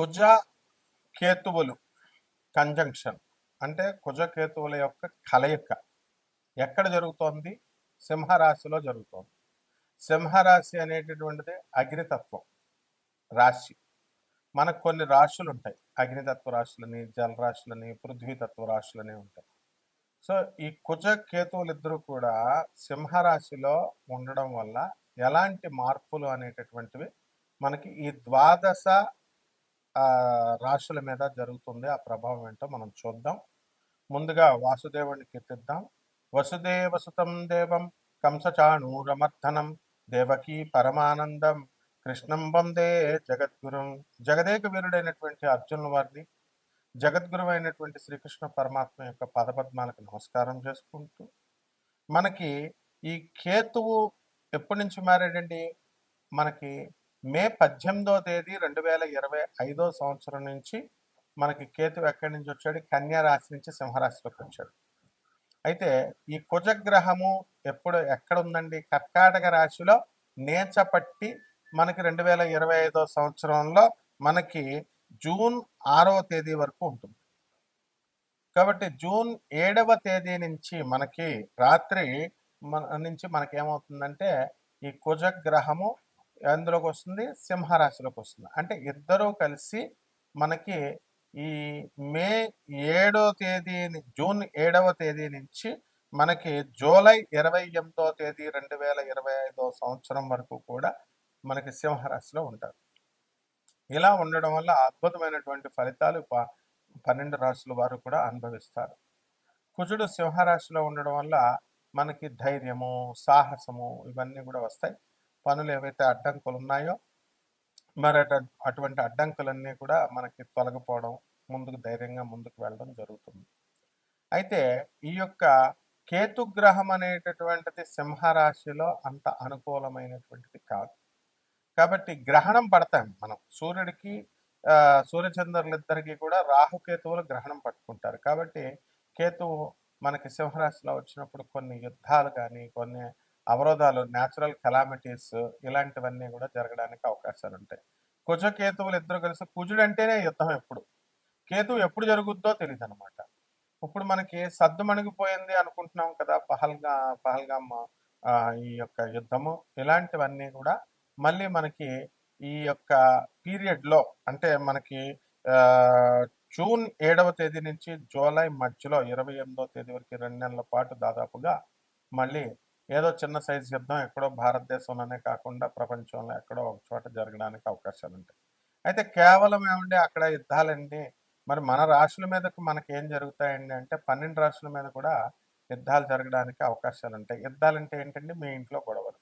కుజ కేతువులు conjunction అంటే కుజ కేతువుల యొక్క కలయిక. ఎక్కడ జరుగుతోంది? సింహరాశిలో జరుగుతోంది. సింహరాశి అనేటటువంటిది అగ్నితత్వం రాశి. మనకు కొన్ని రాశులు ఉంటాయి అగ్నితత్వ రాశులని జలరాశులని పృథ్వీతత్వ రాశులని ఉంటాయి. సో ఈ కుజ కేతువులు ఇద్దరు కూడా సింహరాశిలో ఉండడం వల్ల ఎలాంటి మార్పులు అనేటటువంటివి మనకి ఈ ద్వాదశ రాశుల మీద జరుగుతుంది. ఆ ప్రభావం ఏంటో మనం చూద్దాం. ముందుగా వాసుదేవుని కీర్తిద్దాం. వసుదేవ సుతం దేవం కంసచాణూరమర్ధనం దేవకీ పరమానందం కృష్ణం వందే జగద్గురుం. జగదేక వీరుడైనటువంటి అర్జునుల వారిని జగద్గురువు అయినటువంటి శ్రీకృష్ణ పరమాత్మ యొక్క పదపద్మాలకు నమస్కారం చేసుకుంటూ మనకి ఈ కేతువు ఎప్పటి నుంచి మారాడండి? మనకి మే పద్దెనిమిదో తేదీ రెండు వేల ఇరవై ఐదో సంవత్సరం నుంచి మనకి కేతు ఎక్కడి నుంచి వచ్చాడు? కన్యా రాశి నుంచి సింహరాశిలోకి వచ్చాడు. అయితే ఈ కుజగ్రహము ఎప్పుడు ఎక్కడ ఉందండి కర్కాటక రాశిలో నేచపట్టి మనకి రెండు వేల ఇరవై ఐదో సంవత్సరంలో మనకి జూన్ ఆరవ తేదీ వరకు ఉంటుంది. కాబట్టి జూన్ ఏడవ తేదీ నుంచి మనకి రాత్రి మన నుంచి మనకేమవుతుందంటే ఈ కుజగ్రహము ఎందులోకి వస్తుంది సింహరాశిలోకి వస్తుంది అంటే ఇద్దరూ కలిసి మనకి ఈ మే ఏడో తేదీ జూన్ ఏడవ తేదీ నుంచి మనకి జూలై ఇరవై ఎనిమిదో తేదీ రెండు వేల ఇరవై ఐదో సంవత్సరం వరకు కూడా మనకి సింహరాశిలో ఉంటారు. ఇలా ఉండడం వల్ల అద్భుతమైనటువంటి ఫలితాలు ప- పన్నెండు రాశుల వారు కూడా అనుభవిస్తారు. కుజుడు సింహరాశిలో ఉండడం వల్ల మనకి ధైర్యము సాహసము ఇవన్నీ కూడా వస్తాయి. పనులు ఏవైతే అడ్డంకులు ఉన్నాయో మరి అటువంటి అడ్డంకులన్నీ కూడా మనకి తొలగిపోవడం ముందుకు ధైర్యంగా ముందుకు వెళ్ళడం జరుగుతుంది. అయితే ఈ యొక్క కేతుగ్రహం అనేటటువంటిది సింహరాశిలో అంత అనుకూలమైనటువంటిది కాదు. కాబట్టి గ్రహణం పడతాం మనం. సూర్యుడికి ఆ, సూర్యచంద్రులిద్దరికీ కూడా రాహుకేతువులు గ్రహణం పట్టుకుంటారు. కాబట్టి కేతువు మనకి సింహరాశిలో వచ్చినప్పుడు కొన్ని యుద్ధాలు కానీ కొన్ని అవరోధాలు న్యాచురల్ కెలామిటీస్ ఇలాంటివన్నీ కూడా జరగడానికి అవకాశాలు ఉంటాయి కుజకేతువులు ఇద్దరు కలిసి కుజుడు అంటేనే యుద్ధం ఎప్పుడు? కేతువు ఎప్పుడు జరుగుద్దో తెలియదు అనమాట ఇప్పుడు మనకి సద్దు మణిగిపోయింది అనుకుంటున్నాం కదా పహల్గా పహల్గామ్ ఈ యొక్క యుద్ధము ఇలాంటివన్నీ కూడా మళ్ళీ మనకి ఈ యొక్క పీరియడ్లో అంటే మనకి జూన్ ఏడవ తేదీ నుంచి జూలై మధ్యలో ఇరవై ఎనిమిదో తేదీ వరకు రెండు నెలల పాటు దాదాపుగా మళ్ళీ ఏదో చిన్న సైజు యుద్ధం ఎక్కడో భారతదేశంలోనే కాకుండా ప్రపంచంలో ఎక్కడో ఒక చోట జరగడానికి అవకాశాలు ఉంటాయి. అయితే కేవలం ఏమండి అక్కడ యుద్ధాలండి? మరి మన రాశుల మీదకు మనకి ఏం జరుగుతాయండి అంటే పన్నెండు రాశుల మీద కూడా యుద్ధాలు జరగడానికి అవకాశాలు ఉంటాయి. యుద్ధాలంటే ఏంటండి? మీ ఇంట్లో గొడవలు.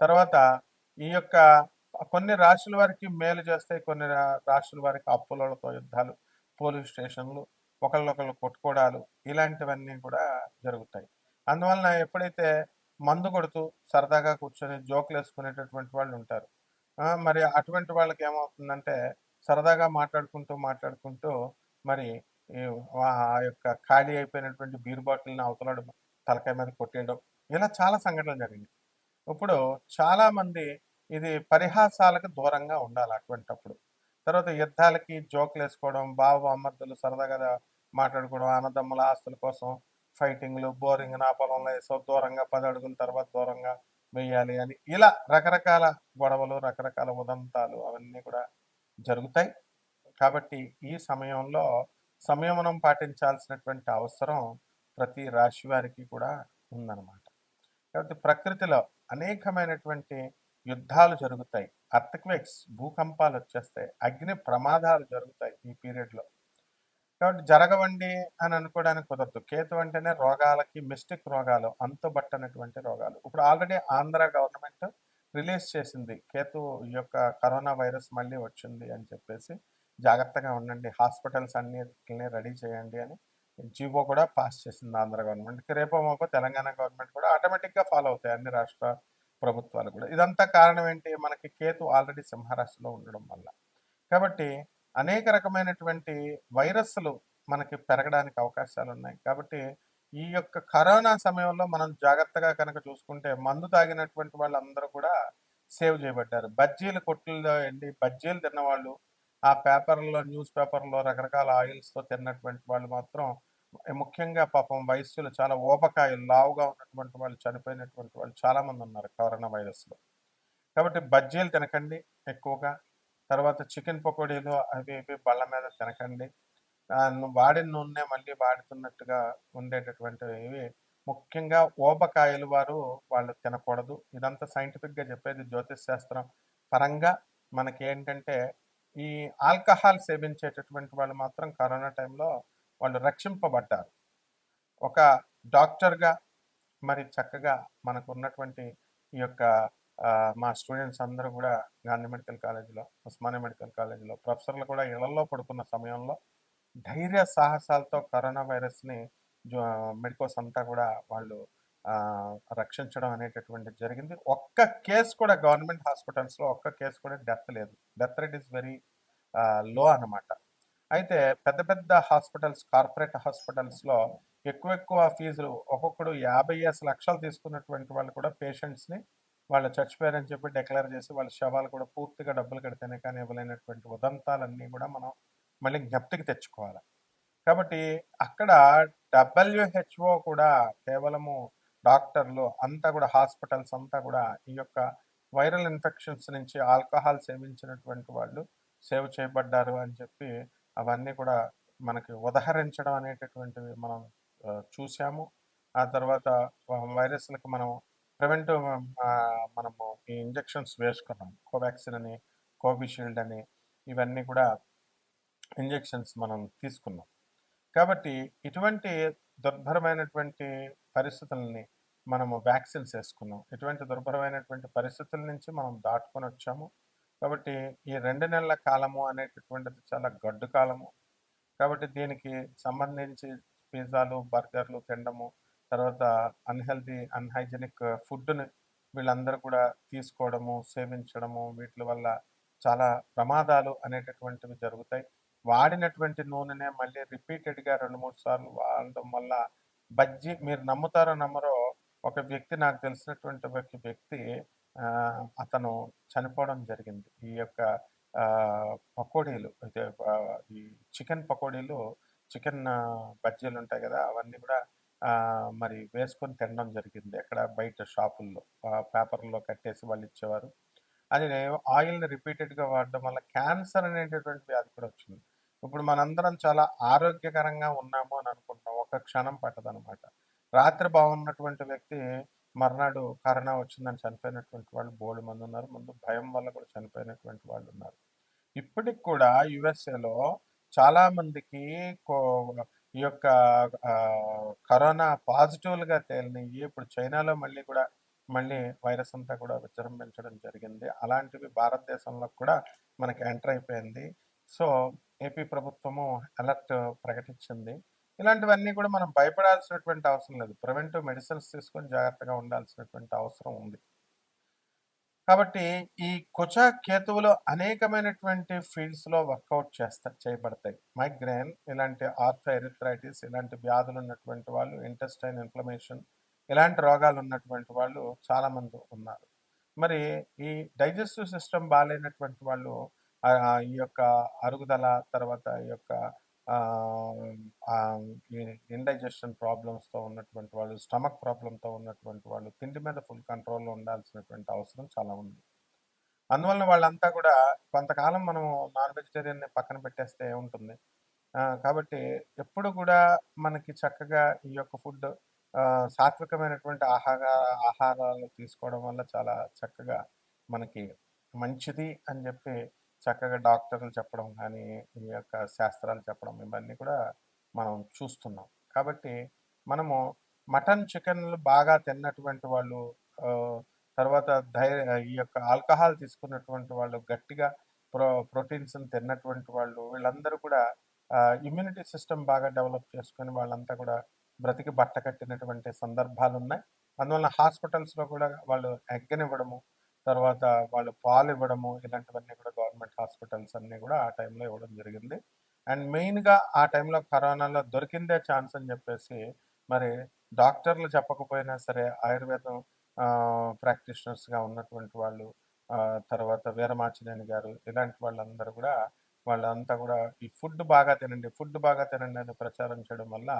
తర్వాత ఈ యొక్క కొన్ని రాశుల వారికి మేలు చేస్తాయి. కొన్ని రా- రాశుల వారికి అప్పులతో యుద్ధాలు పోలీస్ స్టేషన్లు ఒకళ్ళొకళ్ళు కొట్టుకోవడాలు ఇలాంటివన్నీ కూడా జరుగుతాయి. అందువలన ఎప్పుడైతే మందు కొడుతూ సరదాగా కూర్చొని జోకులు వేసుకునేటటువంటి వాళ్ళు ఉంటారు. మరి అటువంటి వాళ్ళకి ఏమవుతుందంటే సరదాగా మాట్లాడుకుంటూ మాట్లాడుకుంటూ మరి ఈ ఆ యొక్క ఖాళీ అయిపోయినటువంటి బీర్ బాటిల్ని అవతలడు తలకాయ మీద కొట్టేయడం ఇలా చాలా సంఘటనలు జరిగింది ఇప్పుడు చాలామంది ఇది పరిహాసాలకు దూరంగా ఉండాలి అటువంటప్పుడు. తర్వాత యుద్ధాలకి జోకులు వేసుకోవడం బావ అమ్మద్దులు సరదాగా మాట్లాడుకోవడం అన్నదమ్ముల ఆస్తుల కోసం ఫైటింగ్లు బోరింగ్ నా పొలంలో వేసో దూరంగా పది అడుగుల తర్వాత దూరంగా వేయాలి అని. ఇలా రకరకాల గొడవలు రకరకాల ఉదంతాలు అవన్నీ కూడా జరుగుతాయి. కాబట్టి ఈ సమయంలో సంయమనం పాటించాల్సినటువంటి అవసరం ప్రతి రాశి వారికి కూడా ఉందన్నమాట. కాబట్టి ప్రకృతిలో అనేకమైనటువంటి యుద్ధాలు జరుగుతాయి. అర్థక్వేక్స్ భూకంపాలు వచ్చేస్తాయి. అగ్ని ప్రమాదాలు జరుగుతాయి ఈ పీరియడ్లో. కాబట్టి జరగవండి అని అనుకోవడానికి కుదరదు. కేతు అంటేనే రోగాలకి మిస్టిక్ రోగాలు అంతుబట్టనటువంటి రోగాలు. ఇప్పుడు ఆల్రెడీ ఆంధ్ర గవర్నమెంట్ రిలీజ్ చేసింది. కేతు ఈ యొక్క కరోనా వైరస్ మళ్ళీ వచ్చింది అని చెప్పేసి జాగ్రత్తగా ఉండండి. హాస్పిటల్స్ అన్నిటిని రెడీ చేయండి అని జీవో కూడా పాస్ చేసింది ఆంధ్ర గవర్నమెంట్ రేపో మాపో తెలంగాణ గవర్నమెంట్ కూడా ఆటోమేటిక్గా ఫాలో అవుతాయి అన్ని రాష్ట్ర ప్రభుత్వాలు కూడా. ఇదంతా కారణం ఏంటి? మనకి కేతు ఆల్రెడీ సింహరాశిలో ఉండడం వల్ల. కాబట్టి అనేక రకమైనటువంటి వైరస్లు మనకి పెరగడానికి అవకాశాలు ఉన్నాయి కాబట్టి ఈ యొక్క కరోనా సమయంలో మనం జాగ్రత్తగా కనుక చూసుకుంటే మందు తాగినటువంటి వాళ్ళందరూ కూడా సేవ్ చేయబడ్డారు బజ్జీలు కొట్టుల్లో వెళ్ళి బజ్జీలు తిన్నవాళ్ళు ఆ పేపర్‌లో న్యూస్ పేపర్‌లో రకరకాల ఆయిల్స్‌తో తిన్నటువంటి వాళ్ళు మాత్రం ముఖ్యంగా పాపం వయస్సులు చాలా ఊపకాయలు లావుగా ఉన్నటువంటి వాళ్ళు చనిపోయినటువంటి వాళ్ళు చాలామంది ఉన్నారు కరోనా వైరస్‌లో. కాబట్టి బజ్జీలు తినకండి ఎక్కువగా. తర్వాత చికెన్ పకోడీలు అవి ఇవి బల్ల మీద తినకండి. వాడిన నూనె మళ్ళీ వాడుతున్నట్టుగా ఉండేటటువంటివి ముఖ్యంగా ఓబకాయలు వారు వాళ్ళు తినకూడదు. ఇదంతా సైంటిఫిక్‌గా చెప్పేది జ్యోతిష్ శాస్త్రం పరంగా మనకేంటంటే ఈ ఆల్కహాల్ సేవించేటటువంటి వాళ్ళు మాత్రం కరోనా టైంలో వాళ్ళు రక్షింపబడ్డారు. ఒక డాక్టర్‌గా మరి చక్కగా మనకు ఉన్నటువంటి ఈ యొక్క మా స్టూడెంట్స్ అందరూ కూడా గాంధీ మెడికల్ కాలేజ్‌లో, ఉస్మానియా మెడికల్ కాలేజ్‌లో ప్రొఫెసర్‌లు కూడా ఇళ్ళలో పడుకున్న సమయంలో ధైర్య సాహసాలతో కరోనా వైరస్‌ని మెడికోస్ అంతా కూడా వాళ్ళు రక్షించడం అనేటటువంటిది జరిగింది. ఒక్క కేస్ కూడా గవర్నమెంట్ హాస్పిటల్స్‌లో ఒక్క కేసు కూడా డెత్ లేదు. Death rate is very low అన్నమాట. అయితే పెద్ద పెద్ద హాస్పిటల్స్ కార్పొరేట్ హాస్పిటల్స్‌లో ఎక్కువ ఎక్కువ ఫీజులు ఒక్కొక్కడు 50 లక్షలు తీసుకున్నటువంటి వాళ్ళు కూడా పేషెంట్స్‌ని వాళ్ళు చచ్చిపోయారని చెప్పి డిక్లేర్ చేసి వాళ్ళ శవాలు కూడా పూర్తిగా డబ్బులు కడితేనే కానీ ఇవ్వలేనటువంటి ఉదంతాలన్నీ కూడా మనం మళ్ళీ జ్ఞప్తికి తెచ్చుకోవాలి. కాబట్టి అక్కడ డబ్ల్యూహెచ్ఓ కూడా కేవలము డాక్టర్లు అంతా కూడా హాస్పిటల్స్ అంతా కూడా ఈ యొక్క వైరల్ ఇన్ఫెక్షన్స్ నుంచి ఆల్కహాల్ సేవించినటువంటి వాళ్ళు సేవ్ చేయబడ్డారు అని చెప్పి అవన్నీ కూడా మనకి ఉదహరించడం అనేటటువంటివి మనం చూసాము. ఆ తర్వాత వైరస్లకు మనం ప్రివెంటివ్ మనము ఈ ఇంజెక్షన్స్ వేసుకున్నాం. కోవాక్సిన్ అని, కోవిషీల్డ్ అని ఇవన్నీ కూడా ఇంజెక్షన్స్ మనం తీసుకున్నాం. కాబట్టి ఇటువంటి దుర్భరమైనటువంటి పరిస్థితులని మనము వ్యాక్సిన్స్ వేసుకున్నాం ఇటువంటి దుర్భరమైనటువంటి పరిస్థితుల నుంచి మనం దాటుకొని వచ్చాము కాబట్టి ఈ రెండు నెలల కాలము అనేటటువంటిది చాలా గడ్డు కాలము. కాబట్టి దీనికి సంబంధించి పిజ్జాలు, బర్గర్‌లు తినడము, తర్వాత అన్‌హెల్తీ, అన్హైజెనిక్ ఫుడ్‌ని వీళ్ళందరూ కూడా తీసుకోవడము, సేవించడము వీటి వల్ల చాలా ప్రమాదాలు అనేటటువంటివి జరుగుతాయి. వాడినటువంటి నూనెనే మళ్ళీ రిపీటెడ్‌గా 2, 3 సార్లు వాడడం వల్ల బజ్జీ మీరు నమ్ముతారో నమ్మరో ఒక వ్యక్తి నాకు తెలిసినటువంటి ఒక వ్యక్తి అతను చనిపోవడం జరిగింది. ఈ యొక్క పకోడీలు ఈ చికెన్ పకోడీలు చికెన్ బజ్జీలు ఉంటాయి కదా అవన్నీ కూడా మరి వేసుకొని తినడం జరిగింది. ఎక్కడ బయట షాపుల్లో పేపర్‌లో కట్టేసి వాళ్ళు ఇచ్చేవారు అది ఆయిల్‌ని రిపీటెడ్‌గా వాడడం వల్ల క్యాన్సర్ అనేటటువంటి వ్యాధి కూడా వచ్చింది. ఇప్పుడు మనందరం చాలా ఆరోగ్యకరంగా ఉన్నాము అని అనుకుంటాం. ఒక క్షణం పట్టదనమాట. రాత్రి బాగున్నటువంటి వ్యక్తి మర్నాడు కరోనా వచ్చిందని చనిపోయినటువంటి వాళ్ళు బోలెడు మంది ఉన్నారు ముందు భయం వల్ల కూడా చనిపోయినటువంటి వాళ్ళు ఉన్నారు ఇప్పటికి కూడా యూఎస్ఏలో చాలామందికి కో ఈ యొక్క కరోనా పాజిటివ్‌లుగా తేలినవి ఇప్పుడు చైనాలో మళ్ళీ కూడా మళ్ళీ వైరస్ అంతా కూడా విజృంభించడం జరిగింది. అలాంటివి భారతదేశంలో కూడా మనకి ఎంటర్ అయిపోయింది. సో, ఏపీ ప్రభుత్వము అలర్ట్ ప్రకటించింది. ఇలాంటివన్నీ కూడా మనం భయపడాల్సినటువంటి అవసరం లేదు. ప్రివెంటివ్ మెడిసిన్స్ తీసుకొని జాగ్రత్తగా ఉండాల్సినటువంటి అవసరం ఉంది. కాబట్టి ఈ కుచ కేతువులు అనేకమైనటువంటి ఫీల్డ్స్‌లో వర్కౌట్ చేస్తా చేయబడతాయి. మైగ్రేన్ ఇలాంటి ఆర్థోఎరిథ్రైటిస్ ఇలాంటి వ్యాధులు ఉన్నటువంటి వాళ్ళు, ఇంటెస్టైన్ ఇన్‌ఫ్లమేషన్ ఇలాంటి రోగాలు ఉన్నటువంటి వాళ్ళు చాలామంది ఉన్నారు. మరి ఈ డైజెస్టివ్ సిస్టమ్ బాగాలేనటువంటి వాళ్ళు ఈ యొక్క అరుగుదల తర్వాత ఈ యొక్క ఇండైజెషన్ ప్రాబ్లమ్స్‌తో ఉన్నటువంటి వాళ్ళు, స్టమక్ ప్రాబ్లంతో ఉన్నటువంటి వాళ్ళు తిండి మీద ఫుల్ కంట్రోల్‌లో ఉండాల్సినటువంటి అవసరం చాలా ఉంది. అందువల్ల వాళ్ళంతా కూడా కొంతకాలం మనము నాన్ వెజిటేరియన్‌ని పక్కన పెట్టేస్తే ఉంటుంది కాబట్టి ఎప్పుడు కూడా మనకి చక్కగా ఈ యొక్క ఫుడ్ సాత్వికమైనటువంటి ఆహార ఆహారాలు తీసుకోవడం వల్ల చాలా చక్కగా మనకి మంచిది అని చెప్పి చక్కగా డాక్టర్లు చెప్పడం కానీ ఈ యొక్క శాస్త్రాలు చెప్పడం ఇవన్నీ కూడా మనం చూస్తున్నాం. కాబట్టి మనము మటన్, చికెన్‌లు బాగా తిన్నటువంటి వాళ్ళు తర్వాత ధైర్య ఈ యొక్క ఆల్కహాల్ తీసుకున్నటువంటి వాళ్ళు, గట్టిగా ప్రో ప్రోటీన్స్‌ని తిన్నటువంటి వాళ్ళు వీళ్ళందరూ కూడా ఇమ్యూనిటీ సిస్టమ్ బాగా డెవలప్ చేసుకొని వాళ్ళంతా కూడా బ్రతికి బట్ట కట్టినటువంటి సందర్భాలు ఉన్నాయి అందువల్ల హాస్పిటల్స్‌లో కూడా వాళ్ళు ఎగ్గనివ్వడము, తర్వాత వాళ్ళు పాలు ఇవ్వడము ఇలాంటివన్నీ కూడా గవర్నమెంట్ హాస్పిటల్స్ అన్నీ కూడా ఆ టైంలో ఇవ్వడం జరిగింది. అండ్ మెయిన్‌గా ఆ టైంలో కరోనాలో దొరికిందే ఛాన్స్ అని చెప్పేసి మరి డాక్టర్లు చెప్పకపోయినా సరే ఆయుర్వేదం ప్రాక్టీషనర్స్‌గా ఉన్నటువంటి వాళ్ళు తర్వాత వీరమాచినేని గారు ఇలాంటి వాళ్ళందరూ కూడా వాళ్ళంతా కూడా ఈ ఫుడ్ బాగా తినండి ఫుడ్ బాగా తినండి అని ప్రచారం చేయడం వల్ల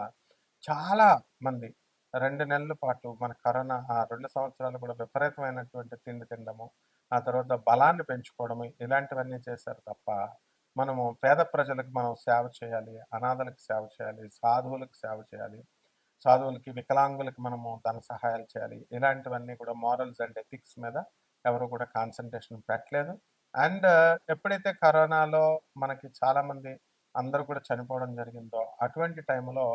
చాలా మంది రెండు నెలల పాటు మన కరోనా ఆ రెండు సంవత్సరాలు కూడా విపరీతమైనటువంటి తిండి తినడము ఆ తర్వాత బలాన్ని పెంచుకోవడము ఇలాంటివన్నీ చేశారు తప్ప మనము పేద ప్రజలకు మనం సేవ చేయాలి అనాథలకు సేవ చేయాలి సాధువులకు సేవ చేయాలి సాధువులకి వికలాంగులకి మనము ధన సహాయాలు చేయాలి ఇలాంటివన్నీ కూడా మారల్స్ అండ్ ఎథిక్స్ మీద ఎవరు కూడా కాన్సన్ట్రేషన్ పెట్టలేదు. అండ్ ఎప్పుడైతే కరోనాలో మనకి చాలామంది అందరూ కూడా చనిపోవడం జరిగిందో అటువంటి టైంలో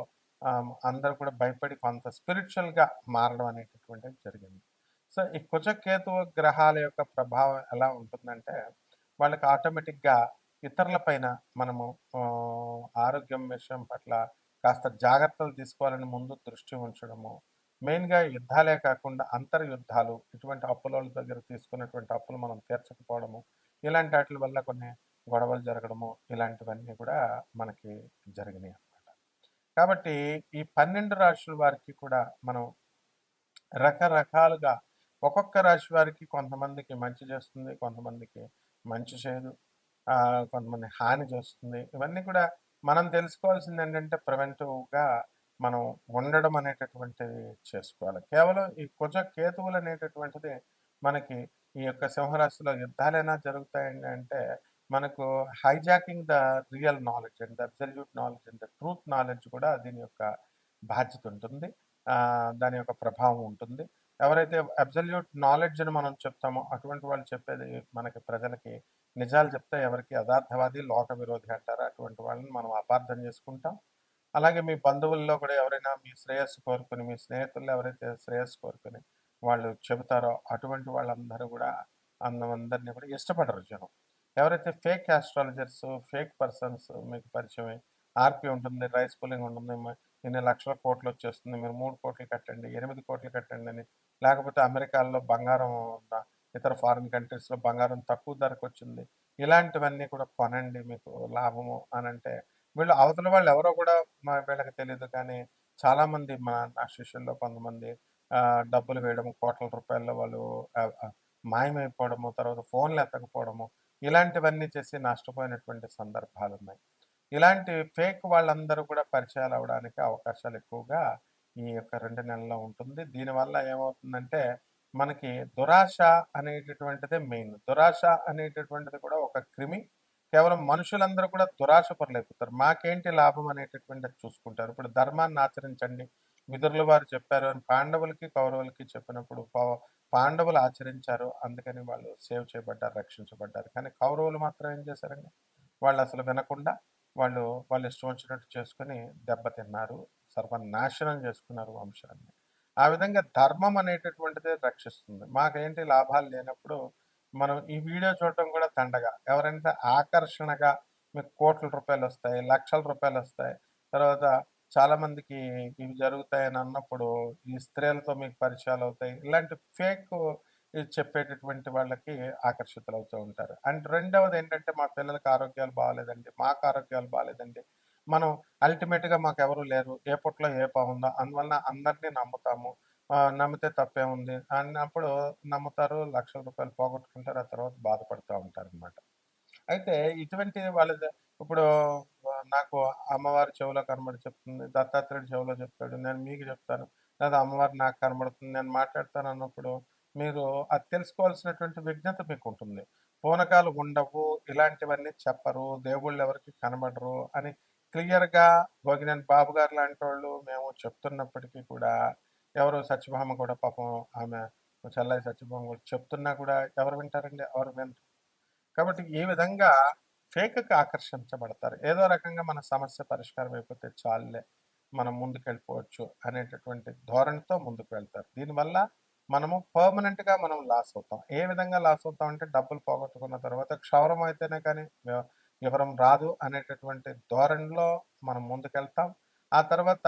అందరూ కూడా భయపడి కొంత స్పిరిచువల్గా మారడం అనేటటువంటిది జరిగింది. సో ఈ కుజకేతు గ్రహాల యొక్క ప్రభావం ఎలా ఉంటుందంటే వాళ్ళకి ఆటోమేటిక్గా ఇతరుల పైన మనము ఆరోగ్యం విషయం పట్ల కాస్త జాగ్రత్తలు తీసుకోవాలని ముందు దృష్టి ఉంచడము మెయిన్గా యుద్ధాలే కాకుండా అంతర్ యుద్ధాలు ఇటువంటి అప్పుల దగ్గర తీసుకున్నటువంటి అప్పులు మనం తీర్చకపోవడము ఇలాంటి వాటి వల్ల కొన్ని గొడవలు జరగడము ఇలాంటివన్నీ కూడా మనకి జరిగినాయి. కాబట్టి ఈ పన్నెండు రాశుల వారికి కూడా మనం రకరకాలుగా ఒక్కొక్క రాశి వారికి కొంతమందికి మంచి చేస్తుంది కొంతమందికి మంచి చేయదు కొంతమంది హాని చేస్తుంది. ఇవన్నీ కూడా మనం తెలుసుకోవాల్సింది ఏంటంటే ప్రివెంటివ్గా మనం ఉండడం అనేటటువంటిది చేసుకోవాలి. కేవలం ఈ కుజ కేతువులు అనేటటువంటిది మనకి ఈ యొక్క సింహరాశిలో యుద్ధాలైనా జరుగుతాయండి అంటే మనకు hijacking the real knowledge and the absolute knowledge and the truth knowledge కూడా దీని యొక్క బాధ్యత ఉంటుంది. దాని యొక్క ప్రభావం ఉంటుంది. ఎవరైతే అబ్సల్యూట్ నాలెడ్జ్ అని మనం చెప్తామో అటువంటి వాళ్ళు చెప్పేది మనకి ప్రజలకి నిజాలు చెప్తే ఎవరికి యథార్థవాది లోక విరోధి అంటారు. అటువంటి వాళ్ళని మనం అపార్థం చేసుకుంటాం. అలాగే మీ బంధువుల్లో కూడా ఎవరైనా మీ శ్రేయస్సు కోరుకుని మీ స్నేహితుల్లో ఎవరైతే శ్రేయస్సు కోరుకుని వాళ్ళు చెబుతారో అటువంటి వాళ్ళందరూ కూడా అందరినీ కూడా ఇష్టపడరు జనం. ఎవరైతే ఫేక్ ఆస్ట్రాలజర్స్ ఫేక్ పర్సన్స్ మీకు పరిచయమే ఆర్పి ఉంటుంది రైస్ పుల్లింగ్ ఉంటుంది ఎన్ని ఇన్ని లక్షల కోట్లు వచ్చేస్తుంది మీరు మూడు కోట్లు కట్టండి ఎనిమిది కోట్లు కట్టండి అని లేకపోతే అమెరికాలో బంగారం ఇతర ఫారిన్ కంట్రీస్లో బంగారం తక్కువ ధరకు వచ్చింది ఇలాంటివన్నీ కూడా కొనండి మీకు లాభము అని అంటే వీళ్ళు అవతల వాళ్ళు ఎవరో కూడా మా వీళ్ళకి తెలియదు కానీ చాలామంది మా నా శిష్యుల్లో కొంతమంది డబ్బులు వేయడం కోట్ల రూపాయల్లో వాళ్ళు మాయమైపోవడము తర్వాత ఫోన్లు ఎత్తకపోవడము ఇలాంటివన్నీ చేసి నష్టపోయినటువంటి సందర్భాలు ఉన్నాయి ఇలాంటి ఫేక్ వాళ్ళందరూ కూడా పరిచయాలు అవడానికి అవకాశాలు ఎక్కువగా ఈ యొక్క రెండు నెలల్లో ఉంటుంది. దీనివల్ల ఏమవుతుందంటే మనకి దురాశ అనేటటువంటిదే మెయిన్. దురాశ అనేటటువంటిది కూడా ఒక క్రిమి. కేవలం మనుషులందరూ కూడా దురాశ పరులైపోతారు. మాకేంటి లాభం అనేటటువంటిది చూసుకుంటారు. ఇప్పుడు ధర్మాన్ని ఆచరించండి. మిత్రుల వారు చెప్పారు అని పాండవులకి కౌరవులకి చెప్పినప్పుడు పాండవులు ఆచరించారు. అందుకని వాళ్ళు సేవ్ చేయబడ్డారు రక్షించబడ్డారు. కానీ కౌరవులు మాత్రం ఏం చేశారండి? వాళ్ళు అసలు వినకుండా వాళ్ళు వాళ్ళు ఇష్టం వచ్చినట్టు చేసుకుని దెబ్బతిన్నారు సర్వనాశనం చేసుకున్నారు వంశాన్ని. ఆ విధంగా ధర్మం అనేటటువంటిది రక్షిస్తుంది. మాకేంటి లాభాలు లేనప్పుడు మనం ఈ వీడియో చూడటం కూడా దండగా ఎవరైనా ఆకర్షణగా మీకు కోట్ల రూపాయలు వస్తాయి లక్షల రూపాయలు వస్తాయి తర్వాత చాలా మందికి ఇవి జరుగుతాయని అన్నప్పుడు ఈ స్త్రీలతో మీకు పరిచయాలు అవుతాయి. ఇలాంటి ఫేక్ చెప్పేటటువంటి వాళ్ళకి ఆకర్షితులు అవుతూ ఉంటారు. అండ్ రెండవది ఏంటంటే మా పిల్లలకి ఆరోగ్యాలు బాగాలేదండి. మాకు ఆరోగ్యాలు బాగాలేదండి. మనం అల్టిమేట్గా మాకు ఎవరు లేరు. ఏ పొట్లో ఏ బాగుందో అందువలన అందరినీ నమ్ముతాము. నమ్మితే తప్పే ఉంది అన్నప్పుడు నమ్ముతారు లక్షల రూపాయలు పోగొట్టుకుంటారు ఆ తర్వాత బాధపడుతూ ఉంటారు అనమాట అయితే ఇటువంటి వాళ్ళ ఇప్పుడు నాకు అమ్మవారి చెవిలో కనబడి చెప్తుంది దత్తాత్రేయుడు చెవిలో చెప్తాడు నేను మీకు చెప్తాను. లేదా అమ్మవారు నాకు కనబడుతుంది నేను మాట్లాడతాను అన్నప్పుడు మీరు అది తెలుసుకోవాల్సినటువంటి విజ్ఞత మీకు ఉంటుంది పూనకాలు ఉండవు ఇలాంటివన్నీ చెప్పరు దేవుళ్ళు ఎవరికి కనబడరు అని క్లియర్గా భోగినేని బాబు గారు లాంటి వాళ్ళు మేము చెప్తున్నప్పటికీ కూడా ఎవరు సత్యభామ కూడా పాపం ఆమె చల్లాయి సత్యభామ కూడా చెప్తున్నా కూడా ఎవరు వింటారండి? ఎవరు వింటారు కాబట్టి ఈ విధంగా ఫేక్కి ఆకర్షించబడతారు. ఏదో రకంగా మన సమస్య పరిష్కారం అయిపోతే చాలులే మనం ముందుకెళ్ళిపోవచ్చు అనేటటువంటి ధోరణితో ముందుకు వెళ్తారు. దీనివల్ల మనము పర్మనెంట్గా మనం లాస్ అవుతాం. ఏ విధంగా లాస్ అవుతాం అంటే డబ్బులు పోగొట్టుకున్న తర్వాత క్షౌరం అయితేనే కానీ వివరం రాదు అనేటటువంటి ధోరణిలో మనం ముందుకెళ్తాం. ఆ తర్వాత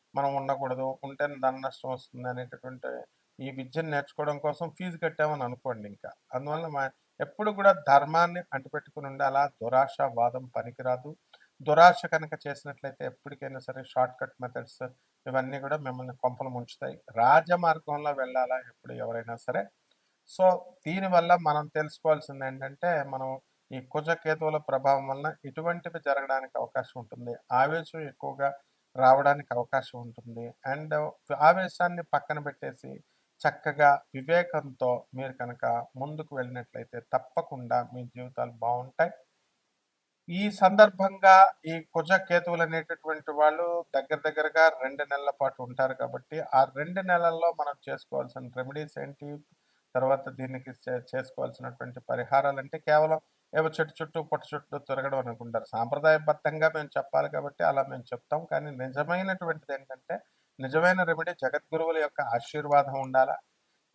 మనం ఉండకూడదు ఉంటే ధన నష్టం వస్తుంది అనేటటువంటి ఈ విద్యను నేర్చుకోవడం కోసం ఫీజు కట్టామని అనుకోండి ఇంకా. అందువల్ల మా ఎప్పుడు కూడా ధర్మాన్ని అంటిపెట్టుకుని ఉండాలా దురాశ వాదం పనికిరాదు. దురాశ కనుక చేసినట్లయితే ఎప్పటికైనా సరే షార్ట్ కట్ మెథడ్స్ ఇవన్నీ కూడా మిమ్మల్ని కొంపలు ముంచుతాయి. రాజమార్గంలో వెళ్ళాలా ఎప్పుడు ఎవరైనా సరే. సో దీనివల్ల మనం తెలుసుకోవాల్సింది ఏంటంటే మనం ఈ కుజకేతువుల ప్రభావం వలన ఇటువంటివి జరగడానికి అవకాశం ఉంటుంది. ఆవేశం ఎక్కువగా రావడానికి అవకాశం ఉంటుంది. అండ్ ఆవేశాన్ని పక్కన పెట్టేసి చక్కగా వివేకంతో మీరు కనుక ముందుకు వెళ్ళినట్లయితే తప్పకుండా మీ జీవితాలు బాగుంటాయి. ఈ సందర్భంగా ఈ కుజ కేతువులు అనేటటువంటి వాళ్ళు దగ్గర దగ్గరగా రెండు నెలల పాటు ఉంటారు కాబట్టి ఆ రెండు నెలల్లో మనం చేసుకోవాల్సిన రెమెడీస్ ఏంటి? తర్వాత దీనికి చేసుకోవాల్సినటువంటి పరిహారాలు అంటే కేవలం ఏవో చెట్టు చుట్టూ పొట్ట చుట్టూ తిరగడం అనుకుంటారు. సాంప్రదాయబద్ధంగా మేము చెప్పాలి కాబట్టి అలా మేము చెప్తాం. కానీ నిజమైనటువంటిది ఏంటంటే నిజమైన రెమెడీ జగద్గురువుల యొక్క ఆశీర్వాదం ఉండాలా?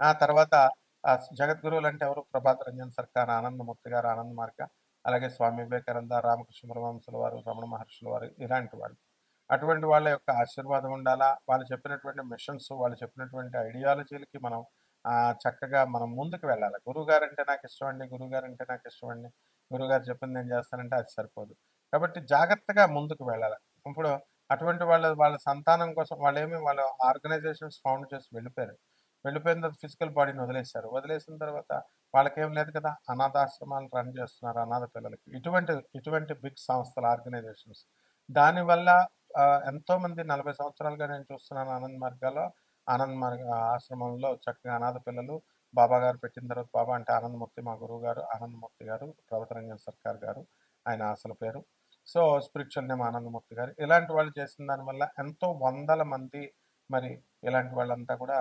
ఆ తర్వాత ఆ జగద్గురువులు అంటే ఎవరు? ప్రభాత్ రంజన్ సర్కార్ ఆనందమూర్తి గారు ఆనంద్ మార్గ అలాగే స్వామి వివేకానంద రామకృష్ణ పరమహంసుల వారు రమణ మహర్షుల వారు ఇలాంటి వాళ్ళు. అటువంటి వాళ్ళ యొక్క ఆశీర్వాదం ఉండాలా? వాళ్ళు చెప్పినటువంటి మిషన్స్ వాళ్ళు చెప్పినటువంటి ఐడియాలజీలకి మనం చక్కగా మనం ముందుకు వెళ్ళాలి. గురువుగారు అంటే నాకు ఇష్టం అండి గురువు అంటే నాకు ఇష్టం అండి. గురువు గారు చెప్పింది నేను చేస్తానంటే అది సరిపోదు. కాబట్టి జాగ్రత్తగా ముందుకు వెళ్ళాలి. ఇప్పుడు అటువంటి వాళ్ళ వాళ్ళ సంతానం కోసం వాళ్ళు ఏమి వాళ్ళ ఆర్గనైజేషన్స్ ఫౌండ్ చేసి వెళ్ళిపోయారు. వెళ్ళిపోయిన తర్వాత ఫిజికల్ బాడీని వదిలేశారు. వదిలేసిన తర్వాత వాళ్ళకేం లేదు కదా? అనాథాశ్రమాలు రన్ చేస్తున్నారు అనాథ పిల్లలకి. ఇటువంటి ఇటువంటి బిగ్ సంస్థలు ఆర్గనైజేషన్స్. దానివల్ల ఎంతోమంది నలభై సంవత్సరాలుగా నేను చూస్తున్నాను ఆనంద్ మార్గాలో ఆనంద్ మార్గ ఆశ్రమంలో చక్కగా అనాథ పిల్లలు బాబా గారు పెట్టిన తర్వాత బాబా అంటే ఆనందమూర్తి మా గురువు గారు ఆనందమూర్తి గారు ప్రభుత్వరంజన్ సర్కార్ గారు ఆయన అసలు పేరు. సో స్పిరిచువల్ నేమ్ ఆనందమూర్తి గారు. ఇలాంటి వాళ్ళు చేసిన దానివల్ల ఎంతో వందల మంది మరి ఇలాంటి వాళ్ళంతా కూడా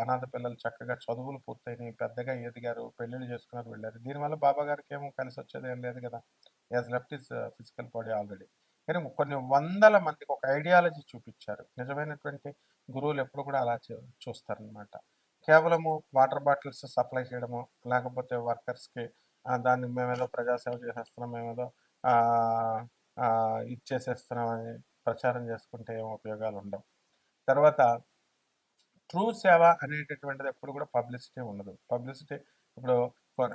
అనాథ పిల్లలు చక్కగా చదువులు పూర్తయినాయి పెద్దగా ఎదిగారు పెళ్ళిళ్ళు చేసుకున్నారు వెళ్ళారు. దీనివల్ల బాబా గారికి ఏమో కలిసి వచ్చేది ఏం లేదు కదా. As left is physical body already కానీ కొన్ని వందల మందికి ఒక ఐడియాలజీ చూపించారు. నిజమైనటువంటి గురువులు ఎప్పుడు కూడా అలా చూ- చూస్తారనమాట కేవలము వాటర్ బాటిల్స్ సప్లై చేయడము లేకపోతే వర్కర్స్కి దాన్ని మేమేదో ప్రజాసేవ చేసేస్తున్నాం మేమేదో ఇచ్చేసేస్తున్నామని ప్రచారం చేసుకుంటే ఏం ఉపయోగాలు ఉండవు. తర్వాత ట్రూ సేవ అనేటటువంటిది ఎప్పుడు కూడా పబ్లిసిటీ ఉండదు. పబ్లిసిటీ ఇప్పుడు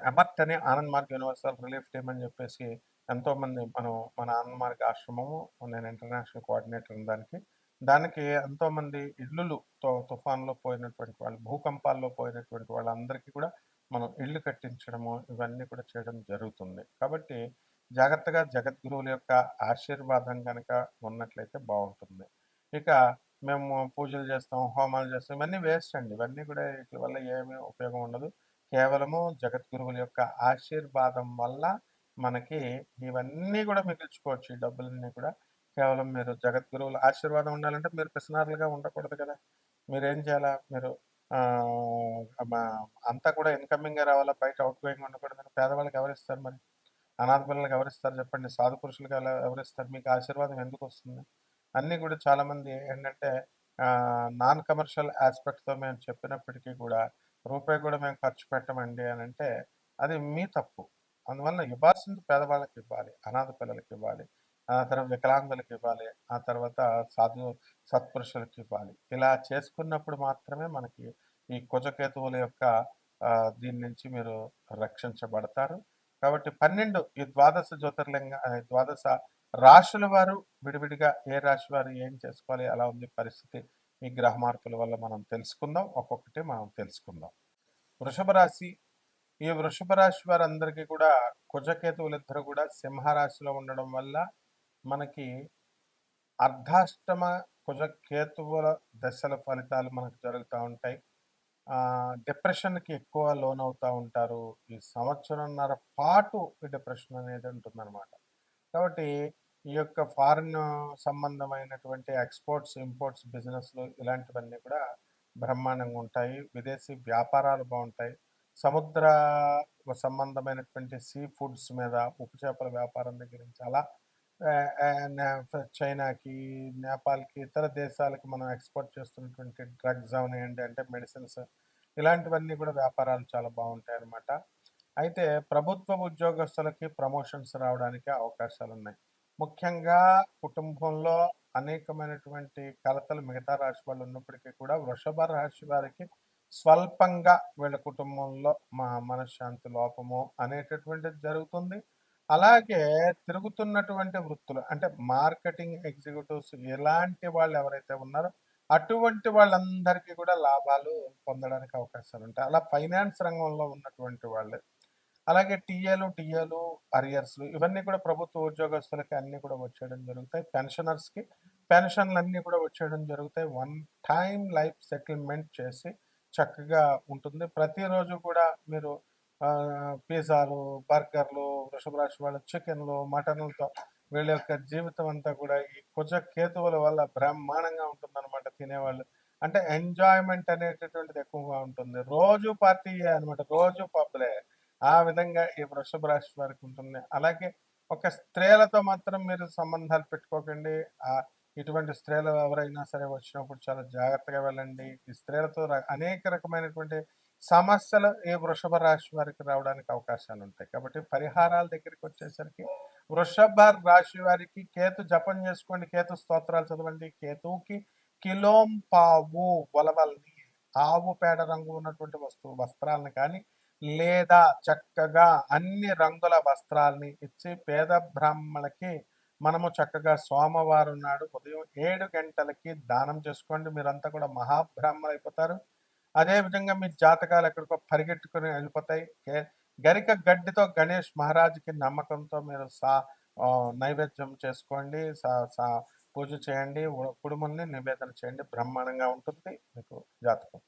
ఎమర్ట్ అని Anand Marg universal relief team అని చెప్పేసి ఎంతోమంది మనం మన ఆనంద్ మార్గ్ ఆశ్రమము నేను ఇంటర్నేషనల్ కోఆర్డినేటర్ దానికి దానికి ఎంతోమంది ఇళ్ళు తో- తుఫాన్లో పోయినటువంటి వాళ్ళు భూకంపాల్లో పోయినటువంటి వాళ్ళందరికీ కూడా మనం ఇల్లు కట్టించడము ఇవన్నీ కూడా చేయడం జరుగుతుంది. కాబట్టి జాగ్రత్తగా జగద్గురువుల యొక్క ఆశీర్వాదం కనుక ఉన్నట్లయితే బాగుంటుంది. ఇక మేము పూజలు చేస్తాం హోమాలు చేస్తాం ఇవన్నీ వేస్ట్ అండి. ఇవన్నీ కూడా వీటి వల్ల ఏమీ ఉపయోగం ఉండదు. కేవలము జగద్గురువుల యొక్క ఆశీర్వాదం వల్ల మనకి ఇవన్నీ కూడా మిగిల్చుకోవచ్చు. ఈ డబ్బులన్నీ కూడా కేవలం మీరు జగద్గురువుల ఆశీర్వాదం ఉండాలంటే మీరు పిసనారులుగా ఉండకూడదు కదా. మీరు ఏం చేయాలా? మీరు మా- అంతా కూడా ఇన్కమింగ్గా రావాలా? బయట అవుట్ గోయింగ్ ఉండకూడదు పేదవాళ్ళకి ఎవరిస్తారు మరి? అనాథ పిల్లలకి ఎవరిస్తారు చెప్పండి? సాధు పురుషులకి ఎవరిస్తారు మీకు ఆశీర్వాదం ఎందుకు వస్తుంది? అన్నీ కూడా చాలామంది ఏంటంటే నాన్ కమర్షియల్ ఆస్పెక్ట్తో మేము చెప్పినప్పటికీ కూడా రూపాయి కూడా మేము ఖర్చు పెట్టమండి అని అంటే అది మీ తప్పు. అందువల్ల ఇవ్వాల్సింది పేదవాళ్ళకి ఇవ్వాలి అనాథ పిల్లలకి ఇవ్వాలి. ఆ తర్వాత వికలాంగులకు ఇవ్వాలి. ఆ తర్వాత సాధు సత్పురుషులకు ఇవ్వాలి. ఇలా చేసుకున్నప్పుడు మాత్రమే మనకి ఈ కుజకేతువుల యొక్క దీని నుంచి మీరు రక్షించబడతారు. కాబట్టి పన్నెండు ఈ ద్వాదశ జ్యోతిర్లింగ ద్వాదశ రాశుల వారు విడివిడిగా ఏ రాశి వారు ఏం చేసుకోవాలి అలా ఉంది పరిస్థితి ఈ గ్రహ మార్పుల వల్ల మనం తెలుసుకుందాం. ఒక్కొక్కటి మనం తెలుసుకుందాం. వృషభ రాశి ఈ వృషభ రాశి వారందరికీ కూడా కుజకేతువులు ఇద్దరు కూడా సింహరాశిలో ఉండడం వల్ల మనకి అర్ధాష్టమ కుజకేతువుల దశల ఫలితాలు మనకు జరుగుతూ ఉంటాయి. డిప్రెషన్కి ఎక్కువ లోన్ అవుతూ ఉంటారు. ఈ సంవత్సరంన్నర పాటు ఈ డిప్రెషన్ అనేది ఉంటుందన్నమాట. కాబట్టి ఈ యొక్క ఫారిన్ సంబంధమైనటువంటి ఎక్స్పోర్ట్స్ ఇంపోర్ట్స్ బిజినెస్లు ఇలాంటివన్నీ కూడా బ్రహ్మాండంగా ఉంటాయి. విదేశీ వ్యాపారాలు బాగుంటాయి. సముద్ర సంబంధమైనటువంటి సీ ఫుడ్స్ మీద ఉప్పు చేపల వ్యాపారం దగ్గర నుంచి అలా చైనాకి నేపాల్కి ఇతర దేశాలకి మనం ఎక్స్పోర్ట్ చేస్తున్నటువంటి డ్రగ్స్ అవనివ్వండి అంటే మెడిసిన్స్ ఇలాంటివన్నీ కూడా వ్యాపారాలు చాలా బాగుంటాయి అన్నమాట అయితే ప్రభుత్వ ఉద్యోగస్తులకి ప్రమోషన్స్ రావడానికి అవకాశాలు ఉన్నాయి ముఖ్యంగా కుటుంబంలో అనేకమైనటువంటి కలతలు మిగతా రాశి వాళ్ళు ఉన్నప్పటికీ కూడా వృషభ రాశి వారికి స్వల్పంగా వీళ్ళ కుటుంబంలో మా మనశ్శాంతి లోపము అనేటటువంటిది జరుగుతుంది. అలాగే తిరుగుతున్నటువంటి వృత్తులు అంటే మార్కెటింగ్ ఎగ్జిక్యూటివ్స్ ఎలాంటి వాళ్ళు ఎవరైతే ఉన్నారో అటువంటి వాళ్ళందరికీ కూడా లాభాలు పొందడానికి అవకాశాలు ఉంటాయి. అలా ఫైనాన్స్ రంగంలో ఉన్నటువంటి వాళ్ళు. అలాగే టీఏలు టీఏలు అరియర్స్లు ఇవన్నీ కూడా ప్రభుత్వ ఉద్యోగస్తులకి అన్నీ కూడా వచ్చేయడం జరుగుతాయి. పెన్షనర్స్కి పెన్షన్లు అన్నీ కూడా వచ్చేయడం జరుగుతాయి. వన్ టైం లైఫ్ సెటిల్మెంట్ చేసి చక్కగా ఉంటుంది. ప్రతిరోజు కూడా మీరు పిజ్జాలు బర్గర్లు వృషభ రాశి వాళ్ళ చికెన్లు మటన్లతో వీళ్ళ యొక్క జీవితం అంతా కూడా ఈ కుజ కేతువుల వల్ల బ్రహ్మాండంగా ఉంటుందన్నమాట తినేవాళ్ళు. అంటే ఎంజాయ్మెంట్ అనేటటువంటిది ఎక్కువగా ఉంటుంది. రోజు పార్టీ అనమాట రోజు పబ్లే ఆ విధంగా ఈ వృషభ రాశి వారికి ఉంటుంది. అలాగే ఒక స్త్రీలతో మాత్రం మీరు సంబంధాలు పెట్టుకోకండి. ఆ ఇటువంటి స్త్రీలు ఎవరైనా సరే వచ్చినప్పుడు చాలా జాగ్రత్తగా వెళ్ళండి. ఈ స్త్రీలతో అనేక రకమైనటువంటి సమస్యలు ఏ వృషభ రాశి వారికి రావడానికి అవకాశాలు ఉంటాయి. కాబట్టి పరిహారాల దగ్గరికి వచ్చేసరికి వృషభ రాశి వారికి కేతు జపం చేసుకోండి కేతు స్తోత్రాలు చదవండి కేతువుకి కిలోం పావు వలవల్ని ఆవు పేడ రంగు ఉన్నటువంటి వస్తువు వస్త్రాలను కానీ లేదా చక్కగా అన్ని రంగుల వస్త్రాల్ని ఇచ్చి పేద బ్రాహ్మణులకి మనము చక్కగా సోమవారం నాడు ఉదయం ఏడు గంటలకి దానం చేసుకోండి. మీరంతా కూడా మహాబ్రాహ్మణులు అయిపోతారు అదేవిధంగా మీ జాతకాలు ఎక్కడికో పరిగెట్టుకుని వెళ్ళిపోతాయి. గరిక గడ్డితో గణేష్ మహారాజుకి నమ్మకంతో మీరు సా నైవేద్యం చేసుకోండి. సా సా పూజ చేయండి. కుడుముల్ని నివేదన చేయండి. బ్రహ్మాండంగా ఉంటుంది. మీకు జాతకం.